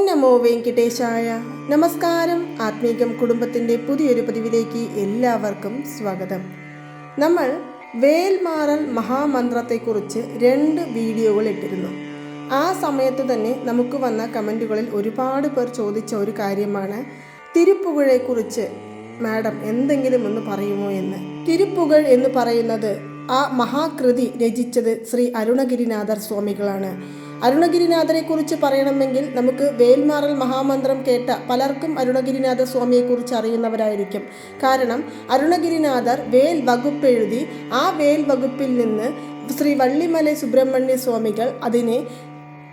ഓം നമോ വെങ്കിടേശായ നമസ്കാരം. ആത്മീകം കുടുംബത്തിന്റെ പുതിയൊരു പതിവിലേക്ക് എല്ലാവർക്കും സ്വാഗതം. നമ്മൾ വേൽമാറൽ മഹാമന്ത്രത്തെക്കുറിച്ച് രണ്ട് വീഡിയോകൾ ഇട്ടിരുന്നു. ആ സമയത്ത് തന്നെ നമുക്ക് വന്ന കമന്റുകളിൽ ഒരുപാട് പേർ ചോദിച്ച ഒരു കാര്യമാണ്. തിരുപ്പുകഴെക്കുറിച്ച് മാഡം എന്തെങ്കിലും ഒന്ന് പറയുമോ എന്ന്. തിരുപ്പുകൾ എന്ന് പറയുന്നത് ആ മഹാകൃതി രചിച്ചത് ശ്രീ അരുണഗിരിനാഥർ സ്വാമികളാണ്. അരുണഗിരിനാഥരെ കുറിച്ച് പറയണമെങ്കിൽ നമുക്ക് വേൽമാറൽ മഹാമന്ത്രം കേട്ട പലർക്കും അരുണഗിരിനാഥ സ്വാമിയെക്കുറിച്ച് അറിയുന്നവരായിരിക്കും. കാരണം അരുണഗിരിനാഥർ വേൽ വകുപ്പ് എഴുതി ആ വേൽ വകുപ്പിൽ നിന്ന് ശ്രീ വള്ളിമല സുബ്രഹ്മണ്യ സ്വാമികൾ അതിനെ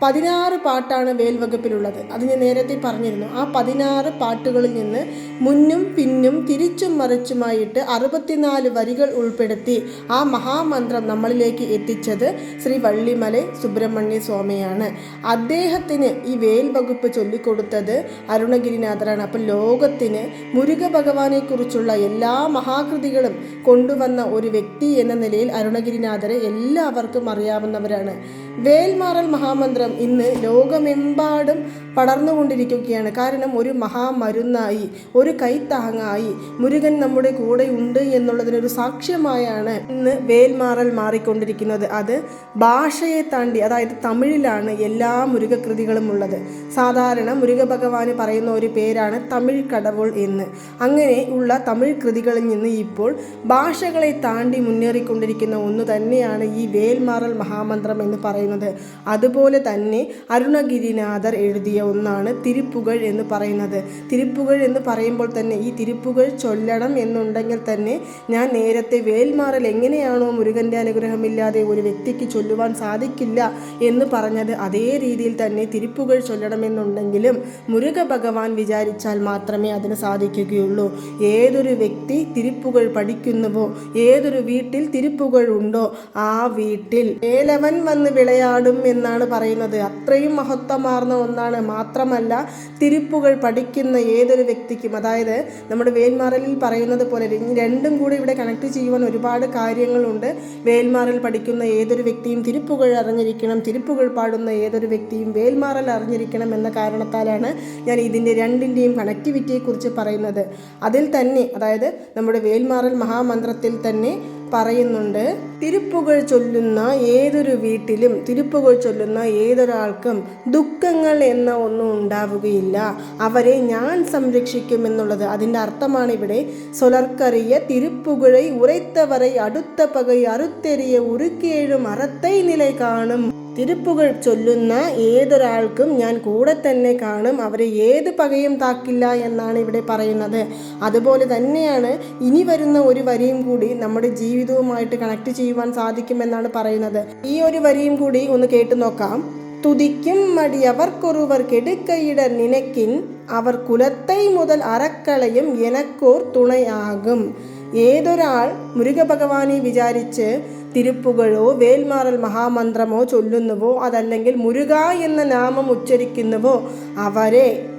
പതിനാറ് പാട്ടാണ് വേൽവകുപ്പിലുള്ളത്. അത് ഞാൻ നേരത്തെ പറഞ്ഞിരുന്നു. ആ പതിനാറ് പാട്ടുകളിൽ നിന്ന് മുന്നും പിന്നും തിരിച്ചും മറിച്ചുമായിട്ട് അറുപത്തിനാല് വരികൾ ഉൾപ്പെടുത്തി ആ മഹാമന്ത്രം നമ്മളിലേക്ക് എത്തിച്ചത് ശ്രീ വള്ളിമല സുബ്രഹ്മണ്യ സ്വാമിയാണ്. അദ്ദേഹത്തിന് ഈ വേൽ വകുപ്പ് ചൊല്ലിക്കൊടുത്തത് അരുണഗിരിനാഥരാണ് അപ്പം ലോകത്തിന് മുരുക ഭഗവാനെക്കുറിച്ചുള്ള എല്ലാ മഹാകൃതികളും കൊണ്ടുവന്ന ഒരു വ്യക്തി എന്ന നിലയിൽ അരുണഗിരിനാഥരെ എല്ലാവർക്കും അറിയാവുന്നവരാണ്. വേൽമാറൽ മഹാമന്ത്രം ഇന്ന് ലോകമെമ്പാടും പടർന്നുകൊണ്ടിരിക്കുകയാണ്. കാരണം ഒരു മഹാമരുന്നായി ഒരു കൈത്താങ്ങായി മുരുകൻ നമ്മുടെ കൂടെ ഉണ്ട് എന്നുള്ളതിനൊരു സാക്ഷ്യമായാണ് ഇന്ന് വേൽമാറൽ മാറിക്കൊണ്ടിരിക്കുന്നത്. അത് ഭാഷയെ താണ്ടി അതായത് തമിഴിലാണ് എല്ലാ മുരുകകൃതികളും ഉള്ളത്. സാധാരണ മുരുക ഭഗവാന് പറയുന്ന ഒരു പേരാണ് തമിഴ് കടവുൾ എന്ന്. അങ്ങനെ ഉള്ള തമിഴ് കൃതികളിൽ നിന്ന് ഇപ്പോൾ ഭാഷകളെ താണ്ടി മുന്നേറിക്കൊണ്ടിരിക്കുന്ന ഒന്ന് തന്നെയാണ് ഈ വേൽമാറൽ മഹാമന്ത്രം എന്ന് പറയുന്നത്. അതുപോലെ തന്നെ അരുണഗിരിനാഥർ എഴുതിയ ഒന്നാണ് തിരുപ്പുകൾ എന്ന് പറയുന്നത്. തിരുപ്പുകൾ എന്ന് പറയുമ്പോൾ തന്നെ ഈ തിരുപ്പുകൾ ചൊല്ലണം എന്നുണ്ടെങ്കിൽ തന്നെ ഞാൻ നേരത്തെ വേൽമാറൽ എങ്ങനെയാണോ മുരുകന്റെ അനുഗ്രഹമില്ലാതെ ഒരു വ്യക്തിക്ക് ചൊല്ലുവാൻ സാധിക്കില്ല എന്ന് പറഞ്ഞത് അതേ രീതിയിൽ തന്നെ തിരുപ്പുകൾ ചൊല്ലണമെന്നുണ്ടെങ്കിലും മുരുക ഭഗവാൻ വിചാരിച്ചാൽ മാത്രമേ അതിന് സാധിക്കുകയുള്ളൂ. ഏതൊരു വ്യക്തി തിരുപ്പുകൾ പഠിക്കുന്നുവോ ഏതൊരു വീട്ടിൽ തിരുപ്പുകൾ ഉണ്ടോ ആ വീട്ടിൽ ഏലവൻ വന്ന് വിളയാടും എന്നാണ് പറയുന്നത്. അത്രയും മഹത്വമാർന്ന ഒന്നാണ് മാത്രമല്ല തിരുപ്പുകൾ പഠിക്കുന്ന ഏതൊരു വ്യക്തിക്കും അതായത് നമ്മുടെ വേൽമാറലിൽ പറയുന്നത് പോലെ രണ്ടും കൂടി ഇവിടെ കണക്ട് ചെയ്യുവാൻ ഒരുപാട് കാര്യങ്ങളുണ്ട്. വേൽമാറൽ പഠിക്കുന്ന ഏതൊരു വ്യക്തിയും തിരുപ്പുകൾ അറിഞ്ഞിരിക്കണം തിരുപ്പുകൾ പാടുന്ന ഏതൊരു വ്യക്തിയും വേൽമാറൽ അറിഞ്ഞിരിക്കണം എന്ന കാരണത്താലാണ് ഞാൻ ഇതിന്റെ രണ്ടിന്റെയും കണക്ടിവിറ്റിയെക്കുറിച്ച് പറയുന്നത്. അതിൽ തന്നെ അതായത് നമ്മുടെ വേൽമാറൽ മഹാമന്ത്രത്തിൽ തന്നെ പറയുന്നുണ്ട് തിരുപ്പുകൾ ചൊല്ലുന്ന ഏതൊരു വീട്ടിലും തിരുപ്പുകൾ ചൊല്ലുന്ന ഏതൊരാൾക്കും ദുഃഖങ്ങൾ എന്ന ഒന്നും ഉണ്ടാവുകയില്ല. അവരെ ഞാൻ സംരക്ഷിക്കുമെന്നുള്ളത് അതിന്റെ അർത്ഥമാണ് ഇവിടെ സൊലർക്കറിയ തിരുപ്പുകഴ ഉറത്തവരെ അടുത്ത പകൈ അറുത്തെറിയ ഉരുക്കേഴും അറത്തൈ നില കാണും. തിരുപ്പുകൾ ചൊല്ലുന്ന ഏതൊരാൾക്കും ഞാൻ കൂടെ തന്നെ കാണും. അവരെ ഏത് പകയും താക്കില്ല എന്നാണ് ഇവിടെ പറയുന്നത്. അതുപോലെ തന്നെയാണ് ഇനി വരുന്ന ഒരു വരിയും കൂടി നമ്മുടെ ജീവിതവുമായിട്ട് കണക്ട് ചെയ്യുവാൻ സാധിക്കുമെന്നാണ് പറയുന്നത്. ഈ ഒരു വരിയും കൂടി ഒന്ന് കേട്ടു നോക്കാം. തുതിക്കും മടി അവർക്കൊരുവർ കെടുക്കയിട നിനക്കിൻ അവർ കുലത്തെ മുതൽ അറക്കളയും എനക്കോർ തുണയാകും. ഏതൊരാൾ മുരുകഭഗവാനെ വിചാരിച്ച് തിരുപ്പുകളോ വേൽമാറൽ മഹാമന്ത്രമോ ചൊല്ലുന്നുവോ? അതല്ലെങ്കിൽ മുരുക എന്ന നാമം ഉച്ചരിക്കുന്നുവോ? അവരെ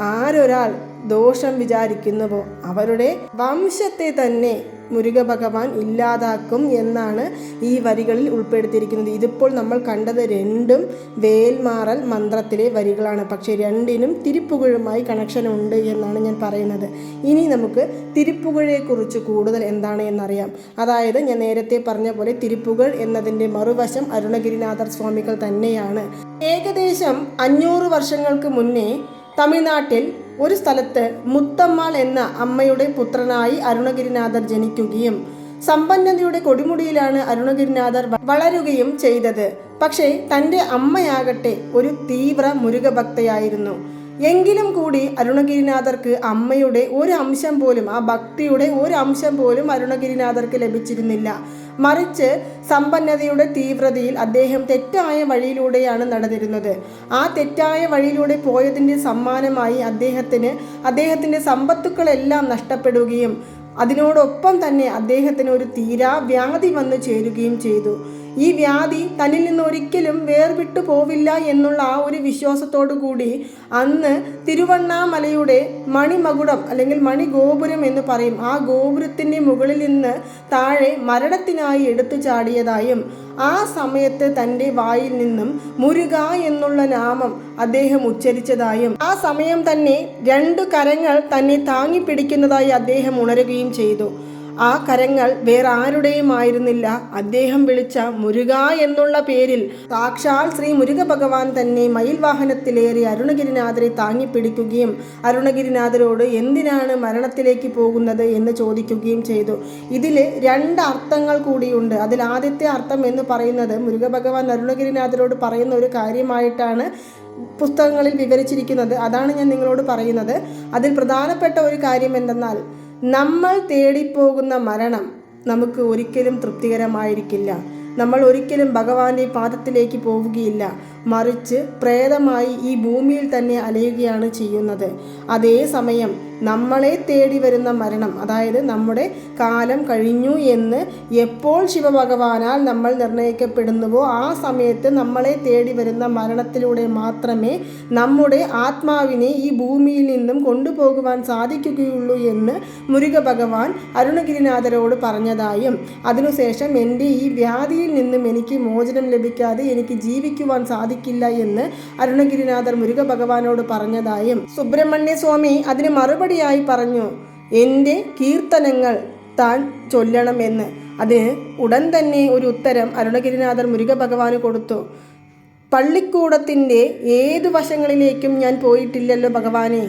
ആരൊരാൾ ദോഷം വിചാരിക്കുന്നുവോ അവരുടെ വംശത്തെ തന്നെ മുരുക ഭഗവാൻ ഇല്ലാതാക്കും എന്നാണ് ഈ വരികളിൽ ഉൾപ്പെടുത്തിയിരിക്കുന്നത്. ഇതിപ്പോൾ നമ്മൾ കണ്ടത് രണ്ടും വേൽമാറൽ മന്ത്രത്തിലെ വരികളാണ്. പക്ഷേ രണ്ടിനും തിരുപ്പുകഴുമായി കണക്ഷൻ ഉണ്ട് എന്നാണ് ഞാൻ പറയുന്നത്. ഇനി നമുക്ക് തിരുപ്പുകഴയെക്കുറിച്ച് കൂടുതൽ എന്താണ് എന്നറിയാം. അതായത് ഞാൻ നേരത്തെ പറഞ്ഞ പോലെ തിരുപ്പുകൾ എന്നതിന്റെ മറുവശം അരുണഗിരിനാഥർ സ്വാമികൾ തന്നെയാണ്. ഏകദേശം അഞ്ഞൂറ് വർഷങ്ങൾക്ക് മുന്നേ തമിഴ്നാട്ടിൽ ഒരു സ്ഥലത്ത് മുത്തമ്മാൾ എന്ന അമ്മയുടെ പുത്രനായി അരുണഗിരിനാഥർ ജനിക്കുകയും സമ്പന്നതയുടെ കൊടിമുടിയിലാണ് അരുണഗിരിനാഥർ വളരുകയും ചെയ്തത്. പക്ഷേ തന്റെ അമ്മയാകട്ടെ ഒരു തീവ്ര മുരുകഭക്തയായിരുന്നു. എങ്കിലും കൂടി അരുണഗിരിനാഥർക്ക് അമ്മയുടെ ഒരു അംശം പോലും ആ ഭക്തിയുടെ ഒരു അംശം പോലും അരുണഗിരിനാഥർക്ക് ലഭിച്ചിരുന്നില്ല. മറിച്ച് സമ്പന്നതയുടെ തീവ്രതയിൽ അദ്ദേഹം തെറ്റായ വഴിയിലൂടെയാണ് നടന്നിരുന്നത്. ആ തെറ്റായ വഴിയിലൂടെ പോയതിന്റെ സമ്മാനമായി അദ്ദേഹത്തിന് അദ്ദേഹത്തിന്റെ സമ്പത്തുക്കളെല്ലാം നഷ്ടപ്പെടുകയും അതിനോടൊപ്പം തന്നെ അദ്ദേഹത്തിന് ഒരു തീരാ വ്യാധി വന്നു ചേരുകയും ചെയ്തു. ഈ വ്യാധി തന്നിൽ നിന്ന് ഒരിക്കലും വേർവിട്ടു പോവില്ല എന്നുള്ള ആ ഒരു വിശ്വാസത്തോടു കൂടി അന്ന് തിരുവണ്ണാമലയുടെ മണിമകുടം അല്ലെങ്കിൽ മണിഗോപുരം എന്ന് പറയും. ആ ഗോപുരത്തിന്റെ മുകളിൽ നിന്ന് താഴെ മരണത്തിനായി എടുത്തു ചാടിയതായും ആ സമയത്ത് തന്റെ വായിൽ നിന്നും മുരുക എന്നുള്ള നാമം അദ്ദേഹം ഉച്ചരിച്ചതായും ആ സമയം തന്നെ രണ്ടു കരങ്ങൾ തന്നെ താങ്ങി പിടിക്കുന്നതായി അദ്ദേഹം ഉണരുകയും ചെയ്തു. ആ കരങ്ങൾ വേറെ ആരുടെയും ആയിരുന്നില്ല അദ്ദേഹം വിളിച്ച മുരുക എന്നുള്ള പേരിൽ സാക്ഷാൽ ശ്രീ മുരുക ഭഗവാൻ തന്നെ മയിൽ വാഹനത്തിലേറി അരുണഗിരിനാഥരെ താങ്ങി പിടിക്കുകയും അരുണഗിരിനാഥരോട് എന്തിനാണ് മരണത്തിലേക്ക് പോകുന്നത് എന്ന് ചോദിക്കുകയും ചെയ്തു. ഇതിൽ രണ്ട് അർത്ഥങ്ങൾ കൂടിയുണ്ട്. അതിൽ ആദ്യത്തെ അർത്ഥം എന്ന് പറയുന്നത് മുരുക ഭഗവാൻ അരുണഗിരിനാഥരോട് പറയുന്ന ഒരു കാര്യമായിട്ടാണ് പുസ്തകങ്ങളിൽ വിവരിച്ചിരിക്കുന്നത്. അതാണ് ഞാൻ നിങ്ങളോട് പറയുന്നത്. അതിൽ പ്രധാനപ്പെട്ട ഒരു കാര്യം എന്തെന്നാൽ നമ്മൾ തേടിപ്പോകുന്ന മരണം നമുക്ക് ഒരിക്കലും തൃപ്തികരമായിരിക്കില്ല. നമ്മൾ ഒരിക്കലും ഭഗവാന്റെ പാദത്തിലേക്ക് പോവുകയില്ല. മറിച്ച് പ്രേതമായി ഈ ഭൂമിയിൽ തന്നെ അലയുകയാണ് ചെയ്യുന്നത്. അതേസമയം നമ്മളെ തേടി വരുന്ന മരണം അതായത് നമ്മുടെ കാലം കഴിഞ്ഞു എന്ന് എപ്പോൾ ശിവഭഗവാനാൽ നമ്മൾ നിർണയിക്കപ്പെടുന്നുവോ ആ സമയത്ത് നമ്മളെ തേടി വരുന്ന മരണത്തിലൂടെ മാത്രമേ നമ്മുടെ ആത്മാവിനെ ഈ ഭൂമിയിൽ നിന്നും കൊണ്ടുപോകുവാൻ സാധിക്കുകയുള്ളൂ എന്ന് മുരുക ഭഗവാൻ അരുണഗിരിനാഥരോട് പറഞ്ഞതായും അതിനുശേഷം എന്റെ ഈ വ്യാധിയിൽ നിന്നും എനിക്ക് മോചനം ലഭിക്കാതെ എനിക്ക് ജീവിക്കുവാൻ സാധിക്കില്ല എന്ന് അരുണഗിരിനാഥർ മുരുക ഭഗവാനോട് പറഞ്ഞതായും സുബ്രഹ്മണ്യ സ്വാമി അതിന് മറുപടിയായി പറഞ്ഞു എന്റെ കീർത്തനങ്ങൾ താൻ ചൊല്ലണമെന്ന്. അതിന് ഉടൻ തന്നെ ഒരു ഉത്തരം അരുണഗിരിനാഥർ മുരുക ഭഗവാന് കൊടുത്തു. പള്ളിക്കൂടത്തിന്റെ ഏതു വശങ്ങളിലേക്കും ഞാൻ പോയിട്ടില്ലല്ലോ ഭഗവാനെ.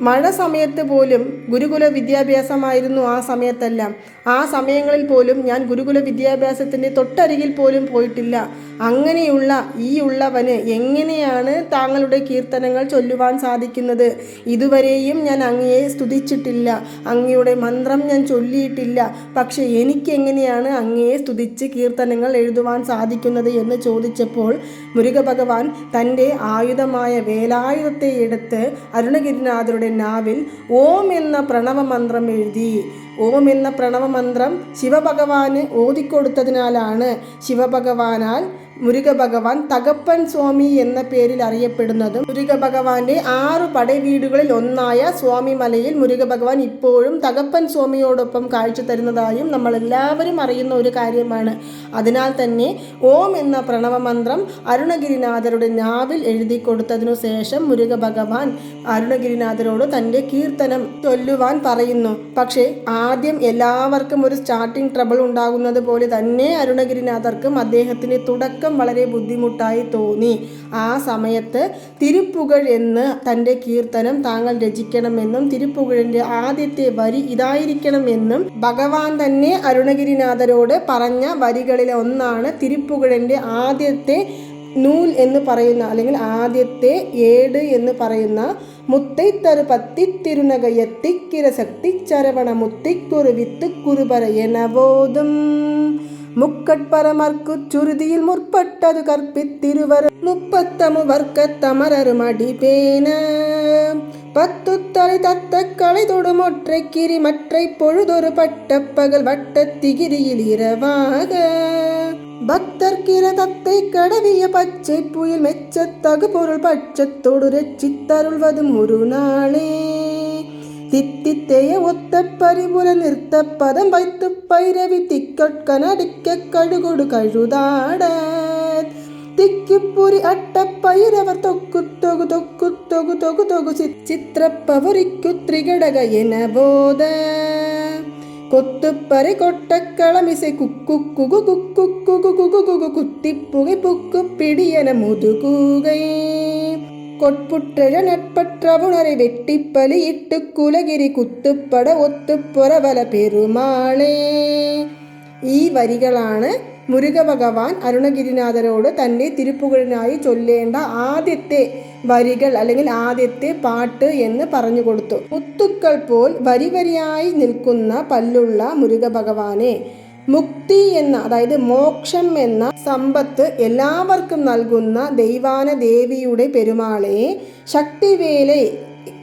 മഴ സമയത്ത് പോലും ഗുരുകുല വിദ്യാഭ്യാസമായിരുന്നു ആ സമയത്തെല്ലാം. ആ സമയങ്ങളിൽ പോലും ഞാൻ ഗുരുകുല വിദ്യാഭ്യാസത്തിന്റെ തൊട്ടരികിൽ പോലും പോയിട്ടില്ല. അങ്ങനെയുള്ള ഈ ഉള്ളവന് എങ്ങനെയാണ് താങ്കളുടെ കീർത്തനങ്ങൾ ചൊല്ലുവാൻ സാധിക്കുന്നത്? ഇതുവരെയും ഞാൻ അങ്ങയെ സ്തുതിച്ചിട്ടില്ല. അങ്ങയുടെ മന്ത്രം ഞാൻ ചൊല്ലിയിട്ടില്ല. പക്ഷേ എനിക്കെങ്ങനെയാണ് അങ്ങയെ സ്തുതിച്ച് കീർത്തനങ്ങൾ എഴുതുവാൻ സാധിക്കുന്നത് എന്ന് ചോദിച്ചപ്പോൾ മുരുകഭഗവാൻ തന്റെ ആയുധമായ വേലായുധത്തെ എടുത്ത് അരുണഗിരിനാഥരുടെ നാവിൽ ഓം എന്ന പ്രണവമന്ത്രം എഴുതി. ഓം എന്ന പ്രണവമന്ത്രം ശിവഭഗവാന് ഓതിക്കൊടുത്തതിനാലാണ് ശിവഭഗവാനാൽ മുരുക ഭഗവാൻ തകപ്പൻ സ്വാമി എന്ന പേരിൽ അറിയപ്പെടുന്നതും മുരുക ഭഗവാന്റെ ആറു പടവീടുകളിൽ ഒന്നായ സ്വാമി മലയിൽ മുരുക ഭഗവാൻ ഇപ്പോഴും തകപ്പൻ സ്വാമിയോടൊപ്പം കാഴ്ച തരുന്നതായും നമ്മൾ എല്ലാവരും അറിയുന്ന ഒരു കാര്യമാണ്. അതിനാൽ തന്നെ ഓം എന്ന പ്രണവമന്ത്രം അരുണഗിരിനാഥരുടെ നാവിൽ എഴുതി കൊടുത്തതിനു ശേഷം മുരുക ഭഗവാൻ അരുണഗിരിനാഥരോട് തന്റെ കീർത്തനം ചൊല്ലുവാൻ പറയുന്നു. പക്ഷേ ആദ്യം എല്ലാവർക്കും ഒരു സ്റ്റാർട്ടിംഗ് ട്രബിൾ ഉണ്ടാകുന്നത് പോലെ തന്നെ അരുണഗിരിനാഥർക്കും അദ്ദേഹത്തിന്റെ തുടക്കം വളരെ ബുദ്ധിമുട്ടായി തോന്നി. ആ സമയത്ത് തിരുപ്പുകഴ് എന്ന് തന്റെ കീർത്തനം താങ്കൾ രചിക്കണമെന്നും തിരുപ്പുകഴിന്റെ ആദ്യത്തെ വരി ഇതായിരിക്കണമെന്നും ഭഗവാൻ തന്നെ അരുണഗിരിനാഥരോട് പറഞ്ഞ വരികളിലെ ഒന്നാണ് തിരുപ്പുകഴിന്റെ ആദ്യത്തെ നൂൽ എന്ന് പറയുന്ന അല്ലെങ്കിൽ ആദ്യത്തെ ഏട് എന്ന് പറയുന്ന മുത്തൈത്തരു പത്തിത്തിരുനകയത്തിക്കിര ശക്തിച്ചരവണ മുത്തിക്കുരു വിത്തുക്കുരുപര എനവോതും. முக்கட்பரமர்க்குச் சுருதியில் முற்பட்டது கற்பித்திருவர் முப்பத்தமு வர்க்க தமரரும் அடிபேன பத்துத்தலை தத்த கலை தொடுமொற்றை கிரி மற்றை பொழுதொரு பட்ட பகல் வட்ட திகிரியில் இரவாக. பக்தர் கிரதத்தை கடவிய பச்சை புயல் மெச்சத்தகு பொருள் பட்சத்தோடு ரட்சித்தருள்வதும் ஒரு நாளே. தித்தித்தேய ஒத்த பரிபுர நிறுத்த பதம் வைத்து பைரவி திக்கட்கனடிக்க கழுகொடு கழுதாட. திக்கிப்புரி அட்ட பைரவர் தொக்கு தொகு தொக்கு தொகு தொகு தொகு சித்திரப்பவுரிக்கு திரிகடக என போத. கொத்துப்பறை கொட்ட களமிசை குக்கு குகு குக்கு குகு குகு குகு குத்தி புகை புக்கு பிடியன முதுகூகை. கொட்புற்ற நட்பற்றவுணரை வெட்டிப்பலி இட்டு குலகிரி குത്തുപ്പട ഒത്തുപുറവല പെരുമാളേ. ഈ വരികളാണ് മുരുകഭഗവാൻ അരുണഗിരിനാഥനോട് തന്റെ തിരുപ്പുകളിനായി ചൊല്ലേണ്ട ആദ്യത്തെ വരികൾ അല്ലെങ്കിൽ ആദ്യത്തെ പാട്ട് എന്ന് പറഞ്ഞു കൊടുത്തു. മുത്തുക്കൾ പോൽ വരി വരിയായി നിൽക്കുന്ന പല്ലുള്ള മുരുകഭഗവാനെ. മുക്തി എന്ന അതായത് മോക്ഷം എന്ന സമ്പത്ത് എല്ലാവർക്കും നൽകുന്ന ദൈവാന ദേവിയുടെ പെരുമാളെ ശക്തിവേലെ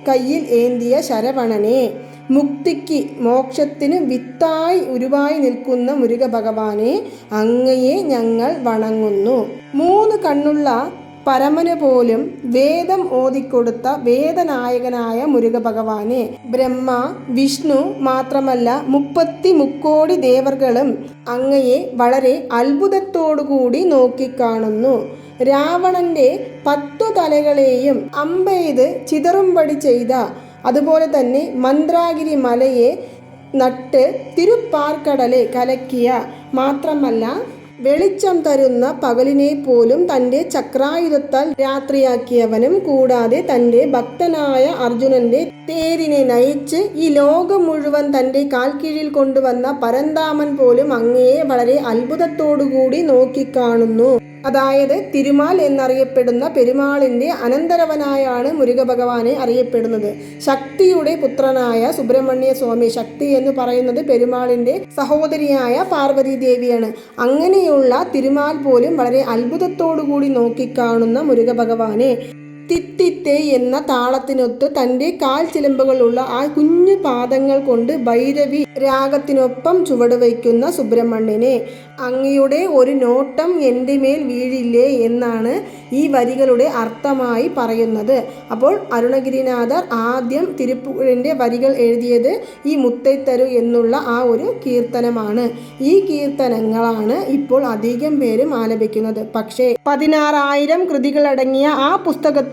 കയ്യിൽ ഏന്തിയ ശരവണനെ. മുക്തിക്ക് മോക്ഷത്തിന് വിത്തായി ഉരുവായി നിൽക്കുന്ന മുരുക ഭഗവാനെ അങ്ങയെ ഞങ്ങൾ വണങ്ങുന്നു. മൂന്ന് കണ്ണുള്ള പരമന് പോലും വേദം ഓതിക്കൊടുത്ത വേദനായകനായ മുരുക ഭഗവാനെ ബ്രഹ്മ വിഷ്ണു മാത്രമല്ല മുപ്പത്തി മുക്കോടി ദേവർകളും അങ്ങയെ വളരെ അത്ഭുതത്തോടുകൂടി നോക്കിക്കാണുന്നു. രാവണന്റെ പത്തു തലകളെയും അമ്പെയ്ത് ചിതറുംപടി ചെയ്ത അതുപോലെ തന്നെ മന്ത്രാഗിരി മലയെ നട്ട് തിരുപ്പാർക്കടലെ കലക്കിയ മാത്രമല്ല വെളിച്ചം തരുന്ന പകലിനെ പോലും തന്റെ ചക്രായുധത്താൽ രാത്രിയാക്കിയവനും കൂടാതെ തന്റെ ഭക്തനായ അർജുനന്റെ തേരിനെ നയിച്ച് ഈ ലോകം മുഴുവൻ തന്റെ കാൽക്കീഴിൽ കൊണ്ടുവന്ന പരന്താമൻ പോലും അങ്ങയെ വളരെ അത്ഭുതത്തോടുകൂടി നോക്കിക്കാണുന്നു. അതായത് തിരുമാൽ എന്നറിയപ്പെടുന്ന പെരുമാളിന്റെ അനന്തരവനായാണ് മുരുകഭഗവാനെ അറിയപ്പെടുന്നത്. ശക്തിയുടെ പുത്രനായ സുബ്രഹ്മണ്യ സ്വാമി ശക്തി എന്ന് പറയുന്നത് പെരുമാളിന്റെ സഹോദരിയായ പാർവതി ദേവിയാണ് അങ്ങനെയുള്ള തിരുമാൽ പോലും വളരെ അത്ഭുതത്തോടു കൂടി നോക്കിക്കാണുന്ന മുരുക ഭഗവാനെ തിത്തിത്തെ എന്ന താളത്തിനൊത്ത് തന്റെ കാൽ ചിലമ്പുകളുള്ള ആ കുഞ്ഞു പാദങ്ങൾ കൊണ്ട് ഭൈരവി രാഗത്തിനൊപ്പം ചുവട് വയ്ക്കുന്ന സുബ്രഹ്മണ്യനെ അങ്ങയുടെ ഒരു നോട്ടം എന്റെ മേൽ വീഴില്ലേ എന്നാണ് ഈ വരികളുടെ അർത്ഥമായി പറയുന്നത്. അപ്പോൾ അരുണഗിരിനാഥർ ആദ്യം തിരുപ്പൂരിന്റെ വരികൾ എഴുതിയത് ഈ മുത്തൈത്തരു എന്നുള്ള ആ ഒരു കീർത്തനമാണ്. ഈ കീർത്തനങ്ങളാണ് ഇപ്പോൾ അധികം പേരും ആലപിക്കുന്നത്. പക്ഷേ പതിനാറായിരം കൃതികളടങ്ങിയ ആ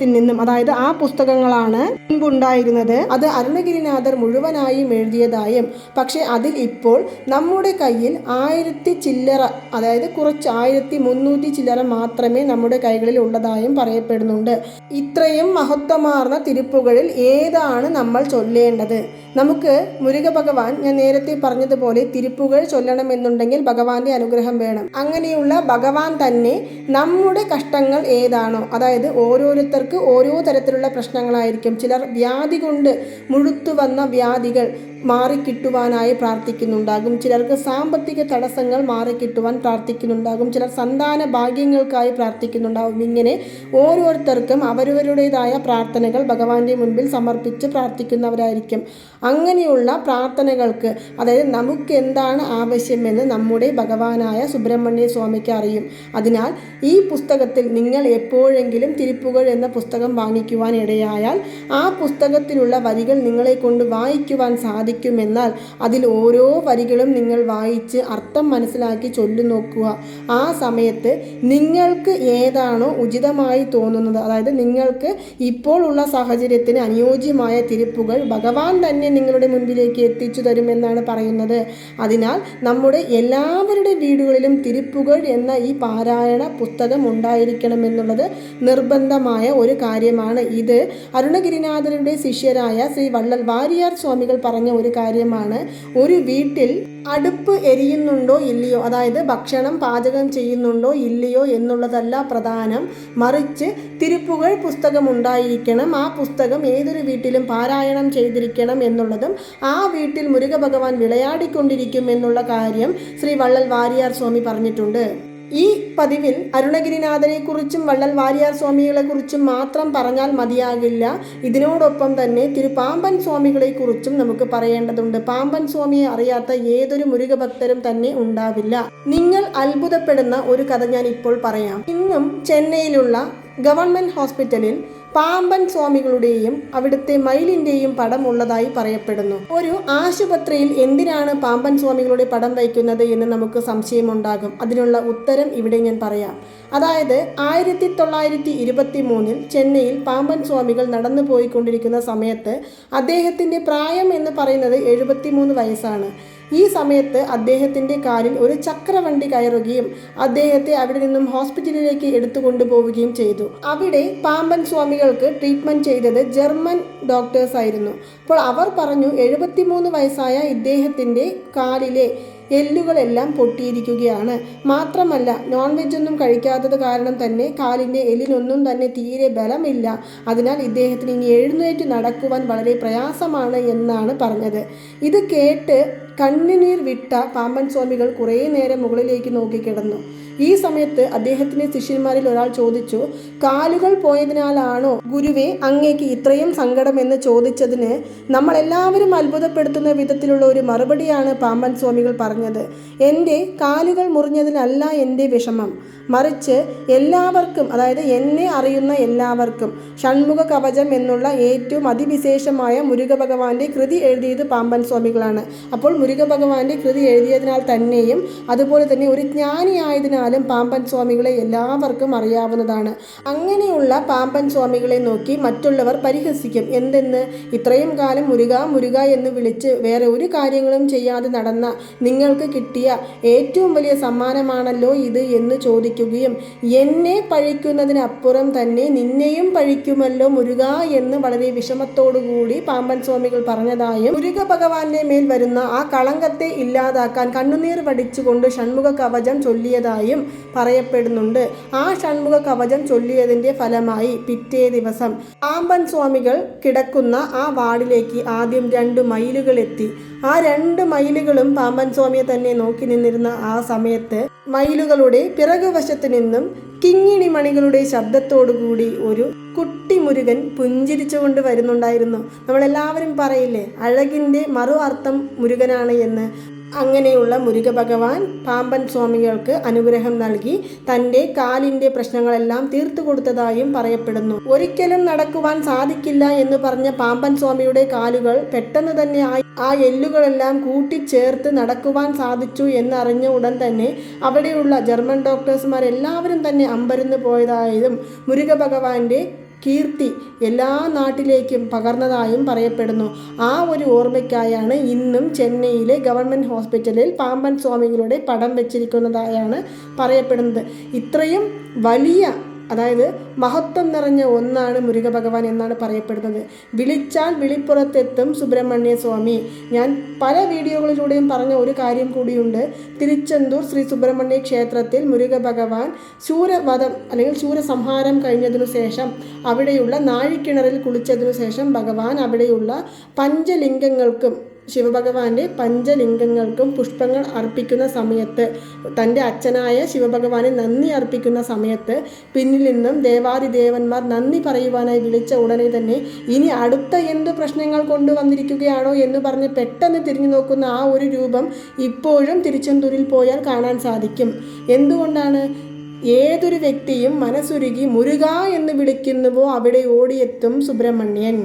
പുസ്തകത്തിൽ നിന്നും അതായത് ആ പുസ്തകങ്ങളാണ് മുൻപുണ്ടായിരുന്നത്. അത് അരുണഗിരിനാഥർ മുഴുവനായും എഴുതിയതായും പക്ഷേ അതിൽ ഇപ്പോൾ നമ്മുടെ കയ്യിൽ ആയിരത്തി ചില്ലറ അതായത് കുറച്ച് ആയിരത്തി മുന്നൂറ്റി ചില്ലറ മാത്രമേ നമ്മുടെ കൈകളിൽ ഉള്ളതായും പറയപ്പെടുന്നുണ്ട്. ഇത്രയും മഹത്വമാർന്ന തിരുപ്പുകളിൽ ഏതാണ് നമ്മൾ ചൊല്ലേണ്ടത്? നമുക്ക് മുരുക ഭഗവാൻ ഞാൻ നേരത്തെ പറഞ്ഞതുപോലെ തിരുപ്പുകൾ ചൊല്ലണമെന്നുണ്ടെങ്കിൽ ഭഗവാന്റെ അനുഗ്രഹം വേണം. അങ്ങനെയുള്ള ഭഗവാൻ തന്നെ നമ്മുടെ കഷ്ടങ്ങൾ ഏതാണോ അതായത് ഓരോരുത്തർക്ക് ഓരോ തരത്തിലുള്ള പ്രശ്നങ്ങളായിരിക്കും. ചിലർ വ്യാധി കൊണ്ട് മുഴുത്തു വന്ന വ്യാധികൾ മാറിക്കിട്ടുവാനായി പ്രാർത്ഥിക്കുന്നുണ്ടാകും. ചിലർക്ക് സാമ്പത്തിക തടസ്സങ്ങൾ മാറിക്കിട്ടുവാൻ പ്രാർത്ഥിക്കുന്നുണ്ടാകും. ചിലർ സന്താന ഭാഗ്യങ്ങൾക്കായി പ്രാർത്ഥിക്കുന്നുണ്ടാകും. ഇങ്ങനെ ഓരോരുത്തർക്കും അവരവരുടേതായ പ്രാർത്ഥനകൾ ഭഗവാന്റെ മുൻപിൽ സമർപ്പിച്ച് പ്രാർത്ഥിക്കുന്നവരായിരിക്കും. അങ്ങനെയുള്ള പ്രാർത്ഥനകൾക്ക് അതായത് നമുക്ക് എന്താണ് ആവശ്യമെന്ന് നമ്മുടെ ഭഗവാനായ സുബ്രഹ്മണ്യ സ്വാമിക്ക് അറിയും. അതിനാൽ ഈ പുസ്തകത്തിൽ നിങ്ങൾ എപ്പോഴെങ്കിലും തിരുപ്പുകൾ എന്ന പുസ്തകം വാങ്ങിക്കുവാൻ ഇടയായാൽ ആ പുസ്തകത്തിലുള്ള വരികൾ നിങ്ങളെ കൊണ്ട് വായിക്കുവാൻ സാധിക്കുമെന്നാൽ അതിൽ ഓരോ വരികളും നിങ്ങൾ വായിച്ച് അർത്ഥം മനസ്സിലാക്കി ചൊല്ലു നോക്കുക ആ സമയത്ത് നിങ്ങൾക്ക് ഏതാണോ ഉചിതമായി തോന്നുന്നത് അതായത് നിങ്ങൾക്ക് ഇപ്പോൾ ഉള്ള സാഹചര്യത്തിന് അനുയോജ്യമായ തിരുപ്പുകൾ ഭഗവാൻ തന്നെ നിങ്ങളുടെ മുൻപിലേക്ക് എത്തിച്ചു തരുമെന്നാണ് പറയുന്നത്. അതിനാൽ നമ്മുടെ എല്ലാവരുടെ വീടുകളിലും തിരുപ്പുകൾ എന്ന ഈ പാരായണ പുസ്തകം ഉണ്ടായിരിക്കണമെന്നുള്ളത് നിർബന്ധമായ ഒരു കാര്യമാണ്. ഇത് അരുണഗിരിനാഥരുടെ ശിഷ്യരായ ശ്രീ വള്ളൽ വാരിയാർ സ്വാമികൾ പറഞ്ഞ ഒരു കാര്യമാണ്. ഒരു വീട്ടിൽ അടുപ്പ് എരിയുന്നുണ്ടോ ഇല്ലയോ? അതായത് ഭക്ഷണം പാചകം ചെയ്യുന്നുണ്ടോ ഇല്ലയോ എന്നുള്ളതല്ല പ്രധാനം. മറിച്ച് തിരുപ്പുകൾ പുസ്തകം ഉണ്ടായിരിക്കണം. ആ പുസ്തകം ഏതൊരു വീട്ടിലും പാരായണം ചെയ്തിരിക്കണം എന്നുള്ളതും ആ വീട്ടിൽ മുരുക ഭഗവാൻ വിളയാടിക്കൊണ്ടിരിക്കും എന്നുള്ള കാര്യം ശ്രീ വള്ളൽ വാരിയാർ സ്വാമി പറഞ്ഞിട്ടുണ്ട്. ഈ പതിവിൽ അരുണഗിരിനാഥനെക്കുറിച്ചും വള്ളൽ വാരിയാർ സ്വാമികളെക്കുറിച്ചും മാത്രം പറഞ്ഞാൽ മതിയാകില്ല. ഇതിനോടൊപ്പം തന്നെ തിരുപാമ്പൻ സ്വാമികളെക്കുറിച്ചും നമുക്ക് പറയേണ്ടതുണ്ട്. പാമ്പൻ സ്വാമിയെ അറിയാത്ത ഏതൊരു മുരുകഭക്തരും തന്നെ ഉണ്ടാവില്ല. നിങ്ങൾ അത്ഭുതപ്പെടുന്ന ഒരു കഥ ഞാൻ ഇപ്പോൾ പറയാം. ഇന്നും ചെന്നൈയിലുള്ള ഗവൺമെന്റ് ഹോസ്പിറ്റലിൽ പാമ്പൻ സ്വാമികളുടെയും അവിടുത്തെ മയിലിന്റെയും പടം ഉള്ളതായി പറയപ്പെടുന്നു. ഒരു ആശുപത്രിയിൽ എന്തിനാണ് പാമ്പൻ സ്വാമികളുടെ പടം വയ്ക്കുന്നത് എന്ന് നമുക്ക് സംശയമുണ്ടാകും. അതിനുള്ള ഉത്തരം ഇവിടെ ഞാൻ പറയാം. അതായത് ആയിരത്തി തൊള്ളായിരത്തി ഇരുപത്തി മൂന്നിൽ ചെന്നൈയിൽ പാമ്പൻ സ്വാമികൾ നടന്നു പോയിക്കൊണ്ടിരിക്കുന്ന സമയത്ത് അദ്ദേഹത്തിന്റെ പ്രായം എന്ന് പറയുന്നത് എഴുപത്തിമൂന്ന് വയസ്സാണ്. ഈ സമയത്ത് അദ്ദേഹത്തിന്റെ കാലിൽ ഒരു ചക്രവണ്ടി കയറുകയും അദ്ദേഹത്തെ അവിടെ നിന്നും ഹോസ്പിറ്റലിലേക്ക് എടുത്തുകൊണ്ടുപോവുകയും ചെയ്തു. അവിടെ പാമ്പൻ സ്വാമികൾക്ക് ട്രീറ്റ്മെന്റ് ചെയ്തത് ജർമ്മൻ ഡോക്ടേഴ്സ് ആയിരുന്നു അപ്പോൾ അവർ പറഞ്ഞു എഴുപത്തിമൂന്ന് വയസ്സായ ഇദ്ദേഹത്തിന്റെ കാലിലെ എല്ലുകളെല്ലാം പൊട്ടിയിരിക്കുകയാണ്. മാത്രമല്ല നോൺ വെജ് ഒന്നും കഴിക്കാത്തത് കാരണം തന്നെ കാലിന്റെ എല്ലിനൊന്നും തന്നെ തീരെ ബലമില്ല. അതിനാൽ ഇദ്ദേഹത്തിന് ഇനി എഴുന്നേറ്റ് നടക്കുവാൻ വളരെ പ്രയാസമാണ് എന്നാണ് പറഞ്ഞത്. ഇത് കേട്ട് കണ്ണുനീർ വിട്ട പാമ്പൻ സ്വാമികൾ കുറേ നേരം മുകളിലേക്ക് നോക്കിക്കിടന്നു ഈ സമയത്ത് അദ്ദേഹത്തിന്റെ ശിഷ്യന്മാരിൽ ഒരാൾ ചോദിച്ചു കാലുകൾ പോയതിനാലാണോ ഗുരുവെ അങ്ങേക്ക് ഇത്രയും സങ്കടമെന്ന് ചോദിച്ചതിന് നമ്മളെല്ലാവരും അത്ഭുതപ്പെടുത്തുന്ന വിധത്തിലുള്ള ഒരു മറുപടിയാണ് പാമ്പൻ സ്വാമികൾ പറഞ്ഞത്. എന്റെ കാലുകൾ മുറിഞ്ഞതിനല്ല എന്റെ വിഷമം. മറിച്ച് എല്ലാവർക്കും അതായത് എന്നെ അറിയുന്ന എല്ലാവർക്കും ഷൺമുഖ കവചം എന്നുള്ള ഏറ്റവും അതിവിശേഷമായ മുരുക ഭഗവാന്റെ കൃതി എഴുതിയത് പാമ്പൻ സ്വാമികളാണ്. അപ്പോൾ മുരുക ഭഗവാന്റെ കൃതി എഴുതിയതിനാൽ തന്നെയും അതുപോലെ തന്നെ ഒരു ജ്ഞാനിയായതിനാലും പാമ്പൻ സ്വാമികളെ എല്ലാവർക്കും അറിയാവുന്നതാണ്. അങ്ങനെയുള്ള പാമ്പൻ സ്വാമികളെ നോക്കി മറ്റുള്ളവർ പരിഹസിക്കും. എന്തെന്ന്? ഇത്രയും കാലം മുരുക മുരുക എന്ന് വിളിച്ച് വേറെ ഒരു കാര്യങ്ങളും ചെയ്യാതെ നടന്ന നിങ്ങൾക്ക് കിട്ടിയ ഏറ്റവും വലിയ സമ്മാനമാണല്ലോ ഇത് എന്ന് ചോദിക്കുകയും എന്നെ പഴിക്കുന്നതിനപ്പുറം തന്നെ നിന്നെയും പഴിക്കുമല്ലോ മുരുക എന്ന് വളരെ വിഷമത്തോടുകൂടി പാമ്പൻ സ്വാമികൾ പറഞ്ഞതായും മുരുക ഭഗവാന്റെ മേൽ വരുന്ന ആ കളങ്കത്തെ ഇല്ലാതാക്കാൻ കണ്ണുനീർ വടിച്ചുകൊണ്ട് ഷൺമുഖ കവചം ചൊല്ലിയതായും പറയപ്പെടുന്നുണ്ട്. ആ ഷൺമുഖ കവചം ചൊല്ലിയതിന്റെ ഫലമായി പിറ്റേ ദിവസം പാമ്പൻ സ്വാമികൾ കിടക്കുന്ന ആ വാർഡിലേക്ക് ആദ്യം രണ്ട് മയിലുകൾ എത്തി ആ രണ്ട് മയിലുകളും പാമ്പൻ സ്വാമിയെ തന്നെ നോക്കി നിന്നിരുന്ന ആ സമയത്ത് മയിലുകളുടെ പിറകുവശത്ത് നിന്നും കിങ്ങിണി മണികളുടെ ശബ്ദത്തോടുകൂടി ഒരു കുട്ടി മുരുകൻ പുഞ്ചിരിച്ചുകൊണ്ട് വരുന്നുണ്ടായിരുന്നു. നമ്മളെല്ലാവരും പറയില്ലേ അഴകിന്റെ മറു അർത്ഥം മുരുകനാണ് എന്ന്. അങ്ങനെയുള്ള മുരുക ഭഗവാൻ പാമ്പൻ സ്വാമികൾക്ക് അനുഗ്രഹം നൽകി തന്റെ കാലിന്റെ പ്രശ്നങ്ങളെല്ലാം തീർത്തു കൊടുത്തതായും പറയപ്പെടുന്നു. ഒരിക്കലും നടക്കുവാൻ സാധിക്കില്ല എന്ന് പറഞ്ഞ പാമ്പൻ സ്വാമിയുടെ കാലുകൾ പെട്ടെന്ന് തന്നെ ആ എല്ലുകളെല്ലാം കൂട്ടിച്ചേർത്ത് നടക്കുവാൻ സാധിച്ചു എന്നറിഞ്ഞ ഉടൻ തന്നെ അവിടെയുള്ള ജർമ്മൻ ഡോക്ടേഴ്സുമാർ എല്ലാവരും തന്നെ അമ്പരന്ന് പോയതായതും മുരുക ഭഗവാന്റെ കീർത്തി എല്ലാ നാട്ടിലേക്കും പകർന്നതായും പറയപ്പെടുന്നു. ആ ഒരു ഓർമ്മയ്ക്കായാണ് ഇന്നും ചെന്നൈയിലെ ഗവൺമെന്റ് ഹോസ്പിറ്റലിൽ പാമ്പൻ സ്വാമികളുടെ പടം വെച്ചിരിക്കുന്നതായാണ് പറയപ്പെടുന്നത്. ഇത്രയും വലിയ അതായത് മഹത്വം നിറഞ്ഞ ഒന്നാണ് മുരുക ഭഗവാൻ എന്നാണ് പറയപ്പെടുന്നത്. വിളിച്ചാൽ വിളിപ്പുറത്തെത്തും സുബ്രഹ്മണ്യ സ്വാമി. ഞാൻ പല വീഡിയോകളിലൂടെയും പറഞ്ഞ ഒരു കാര്യം കൂടിയുണ്ട്. തിരുച്ചെന്തൂർ ശ്രീ സുബ്രഹ്മണ്യ ക്ഷേത്രത്തിൽ മുരുക ഭഗവാൻ ശൂരവധം അല്ലെങ്കിൽ ശൂരസംഹാരം കഴിഞ്ഞതിനു ശേഷം അവിടെയുള്ള നാഴിക്കിണറിൽ കുളിച്ചതിനു ശേഷം ഭഗവാൻ അവിടെയുള്ള പഞ്ചലിംഗങ്ങൾക്കും ശിവഭഗവാന്റെ പഞ്ചലിംഗങ്ങൾക്കും പുഷ്പങ്ങൾ അർപ്പിക്കുന്ന സമയത്ത് തന്റെ അച്ഛനായ ശിവഭഗവാനെ നന്ദി അർപ്പിക്കുന്ന സമയത്ത് പിന്നിൽ നിന്നും ദേവാദിദേവന്മാർ നന്ദി പറയുവാനായി വിളിച്ച ഉടനെ തന്നെ ഇനി അടുത്ത എന്ത് പ്രശ്നങ്ങൾ കൊണ്ടുവന്നിരിക്കുകയാണോ? എന്ന് പറഞ്ഞ് പെട്ടെന്ന് തിരിഞ്ഞു നോക്കുന്ന ആ ഒരു രൂപം ഇപ്പോഴും തിരുച്ചെന്തൂരിൽ പോയാൽ കാണാൻ സാധിക്കും. എന്തുകൊണ്ടാണ്? ഏതൊരു വ്യക്തിയും മനസ്സുരുകി മുരുക എന്ന് വിളിക്കുന്നുവോ അവിടെ ഓടിയെത്തും സുബ്രഹ്മണ്യൻ.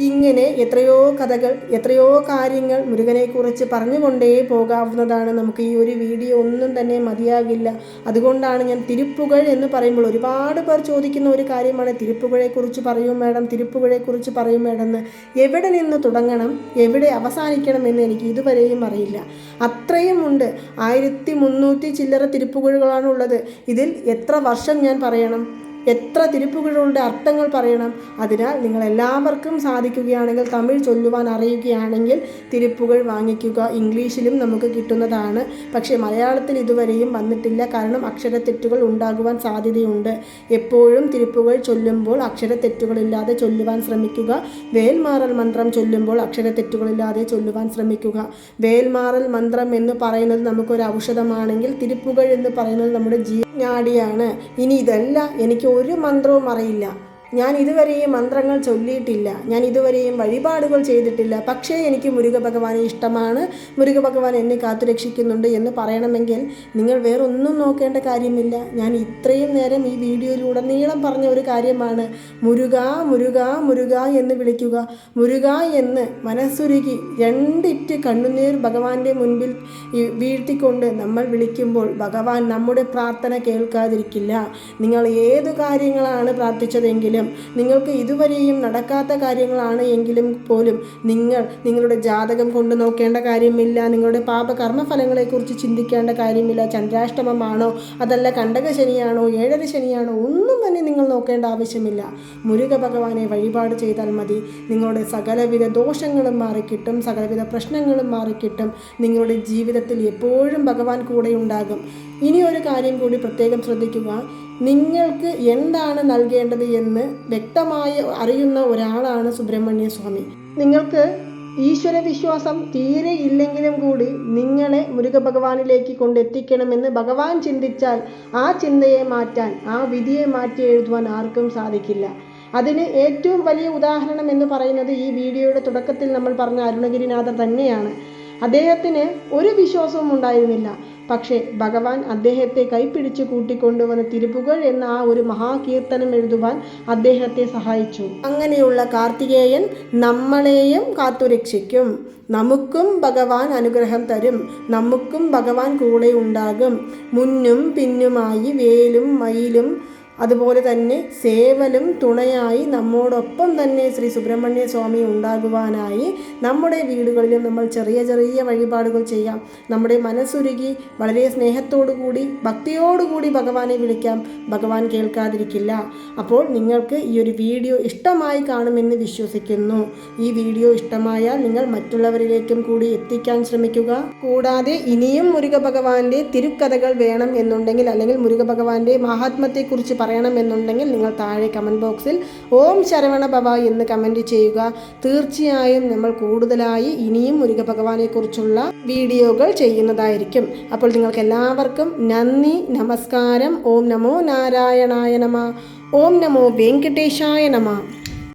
ഇങ്ങനെ എത്രയോ കഥകൾ എത്രയോ കാര്യങ്ങൾ മുരുകനെക്കുറിച്ച് പറഞ്ഞുകൊണ്ടേ പോകാവുന്നതാണ്. നമുക്ക് ഈ ഒരു വീഡിയോ ഒന്നും തന്നെ മതിയാകില്ല. അതുകൊണ്ടാണ് ഞാൻ തിരുപ്പുകൾ എന്ന് പറയുമ്പോൾ ഒരുപാട് പേർ ചോദിക്കുന്ന ഒരു കാര്യമാണ്. തിരുപ്പുകളെക്കുറിച്ച് പറയും മേഡം തിരുപ്പുകളെക്കുറിച്ച് പറയും മേഡം എന്ന്. എവിടെ നിന്ന് തുടങ്ങണം എവിടെ അവസാനിക്കണം എന്ന് എനിക്ക് ഇതുവരെയും അറിയില്ല. അത്രയും ഉണ്ട്. ആയിരത്തി മുന്നൂറ്റി ചില്ലറ തിരുപ്പുകളാണുള്ളത് ഇതിൽ എത്ര വർഷം ഞാൻ പറയണം? എത്ര തിരുപ്പുകളുടെ അർത്ഥങ്ങൾ പറയണം. അതിനാൽ നിങ്ങൾ എല്ലാവർക്കും സാധിക്കുകയാണെങ്കിൽ തമിഴ് ചൊല്ലുവാൻ അറിയുകയാണെങ്കിൽ തിരുപ്പുകൾ വാങ്ങിക്കുക. ഇംഗ്ലീഷിലും നമുക്ക് കിട്ടുന്നതാണ്. പക്ഷേ മലയാളത്തിൽ ഇതുവരെയും വന്നിട്ടില്ല. കാരണം അക്ഷരത്തെറ്റുകൾ ഉണ്ടാകുവാൻ സാധ്യതയുണ്ട്. എപ്പോഴും തിരുപ്പുകൾ ചൊല്ലുമ്പോൾ അക്ഷരത്തെറ്റുകളില്ലാതെ ചൊല്ലുവാൻ ശ്രമിക്കുക. വേൽമാറൽ മന്ത്രം ചൊല്ലുമ്പോൾ അക്ഷരത്തെറ്റുകളില്ലാതെ ചൊല്ലുവാൻ ശ്രമിക്കുക. വേൽമാറൽ മന്ത്രം എന്ന് പറയുന്നത് നമുക്കൊരു ഔഷധമാണെങ്കിൽ തിരുപ്പുകൾ എന്ന് പറയുന്നത് നമ്മുടെ ജീവനാടിയാണ്. ഇനി ഇതല്ല. എനിക്ക് ഒരു മന്ത്രവും അറിയില്ല. ഞാൻ ഇതുവരെയും മന്ത്രങ്ങൾ ചൊല്ലിയിട്ടില്ല. ഞാൻ ഇതുവരെയും വഴിപാടുകൾ ചെയ്തിട്ടില്ല. പക്ഷേ എനിക്ക് മുരുക ഭഗവാനെ ഇഷ്ടമാണ്. മുരുക ഭഗവാൻ എന്നെ കാത്തുരക്ഷിക്കുന്നുണ്ട് എന്ന് പറയണമെങ്കിൽ നിങ്ങൾ വേറൊന്നും നോക്കേണ്ട കാര്യമില്ല. ഞാൻ ഇത്രയും നേരം ഈ വീഡിയോയിലൂടെ നീളം പറഞ്ഞ ഒരു കാര്യമാണ്. മുരുക മുരുക മുരുക എന്ന് വിളിക്കുക. മുരുക എന്ന് മനസ്സുരുകി രണ്ടിറ്റ് കണ്ണുനീർ ഭഗവാന്റെ മുൻപിൽ വീഴ്ത്തിക്കൊണ്ട് നമ്മൾ വിളിക്കുമ്പോൾ ഭഗവാൻ നമ്മുടെ പ്രാർത്ഥന കേൾക്കാതിരിക്കില്ല. നിങ്ങൾ ഏതു കാര്യങ്ങളാണ് പ്രാർത്ഥിച്ചതെങ്കിലും നിങ്ങൾക്ക് ഇതുവരെയും നടക്കാത്ത കാര്യങ്ങളാണ് എങ്കിലും പോലും നിങ്ങൾ നിങ്ങളുടെ ജാതകം കൊണ്ട് നോക്കേണ്ട കാര്യമില്ല നിങ്ങളുടെ പാപകർമ്മഫലങ്ങളെക്കുറിച്ച് ചിന്തിക്കേണ്ട കാര്യമില്ല. ചന്ദ്രാഷ്ടമമാണോ അതല്ല കണ്ടക ശനിയാണോ ഏഴര ശനിയാണോ ഒന്നും തന്നെ നിങ്ങൾ നോക്കേണ്ട ആവശ്യമില്ല. മുരുക ഭഗവാനെ വഴിപാട് ചെയ്താൽ മതി. നിങ്ങളുടെ സകലവിധ ദോഷങ്ങളും മാറിക്കിട്ടും സകലവിധ പ്രശ്നങ്ങളും മാറിക്കിട്ടും. നിങ്ങളുടെ ജീവിതത്തിൽ എപ്പോഴും ഭഗവാൻ കൂടെ ഉണ്ടാകും ഇനി ഒരു കാര്യം കൂടി പ്രത്യേകം ശ്രദ്ധിക്കുക. നിങ്ങൾക്ക് എന്താണ് നൽകേണ്ടത് എന്ന് വ്യക്തമായി അറിയുന്ന ഒരാളാണ് സുബ്രഹ്മണ്യ സ്വാമി. നിങ്ങൾക്ക് ഈശ്വര വിശ്വാസം തീരെ ഇല്ലെങ്കിലും കൂടി നിങ്ങളെ മുരുകഭഗവാനിലേക്ക് കൊണ്ടെത്തിക്കണമെന്ന് ഭഗവാൻ ചിന്തിച്ചാൽ ആ ചിന്തയെ മാറ്റാൻ ആ വിധിയെ മാറ്റി എഴുതുവാൻ ആർക്കും സാധിക്കില്ല. അതിന് ഏറ്റവും വലിയ ഉദാഹരണം എന്ന് പറയുന്നത് ഈ വീഡിയോയുടെ തുടക്കത്തിൽ നമ്മൾ പറഞ്ഞ അരുണഗിരിനാഥർ തന്നെയാണ്. അദ്ദേഹത്തിന് ഒരു വിശ്വാസവും ഉണ്ടായിരുന്നില്ല. പക്ഷേ ഭഗവാൻ അദ്ദേഹത്തെ കൈപ്പിടിച്ച് കൂട്ടിക്കൊണ്ടുവന്ന തിരുപ്പുകൾ എന്ന ആ ഒരു മഹാകീർത്തനം എഴുതുവാൻ അദ്ദേഹത്തെ സഹായിച്ചു. അങ്ങനെയുള്ള കാർത്തികേയൻ നമ്മളെയും കാത്തുരക്ഷിക്കും. നമുക്കും ഭഗവാൻ അനുഗ്രഹം തരും. നമുക്കും ഭഗവാൻ കൂടെ ഉണ്ടാകും. മുന്നും പിന്നുമായി വേലും മയിലും അതുപോലെ തന്നെ സേവലും തുണയായി നമ്മോടൊപ്പം തന്നെ ശ്രീ സുബ്രഹ്മണ്യ സ്വാമി ഉണ്ടാകുവാനായി നമ്മുടെ വീടുകളിലും നമ്മൾ ചെറിയ ചെറിയ വഴിപാടുകൾ ചെയ്യാം. നമ്മുടെ മനസ്സുരുകി വളരെ സ്നേഹത്തോടു കൂടി ഭക്തിയോടുകൂടി ഭഗവാനെ വിളിക്കാം. ഭഗവാൻ കേൾക്കാതിരിക്കില്ല. അപ്പോൾ നിങ്ങൾക്ക് ഈ ഒരു വീഡിയോ ഇഷ്ടമായി കാണുമെന്ന് വിശ്വസിക്കുന്നു. ഈ വീഡിയോ ഇഷ്ടമായാൽ നിങ്ങൾ മറ്റുള്ളവരിലേക്കും കൂടി എത്തിക്കാൻ ശ്രമിക്കുക. കൂടാതെ ഇനിയും മുരുക ഭഗവാന്റെ തിരുക്കഥകൾ വേണം എന്നുണ്ടെങ്കിൽ അല്ലെങ്കിൽ മുരുക ഭഗവാന്റെ മഹാത്മത്തെക്കുറിച്ച് പറയണമെന്നുണ്ടെങ്കിൽ നിങ്ങൾ താഴെ കമന്റ് ബോക്സിൽ ഓം ശരവണ ഭവ എന്ന് കമന്റ് ചെയ്യുക. തീർച്ചയായും നമ്മൾ കൂടുതലായി ഇനിയും മുരുക ഭഗവാനെക്കുറിച്ചുള്ള വീഡിയോകൾ ചെയ്യുന്നതായിരിക്കും. അപ്പോൾ നിങ്ങൾക്ക് എല്ലാവർക്കും നന്ദി നമസ്കാരം. ഓം നമോ നാരായണായ നമ. ഓം നമോ വെങ്കടേശായ നമ.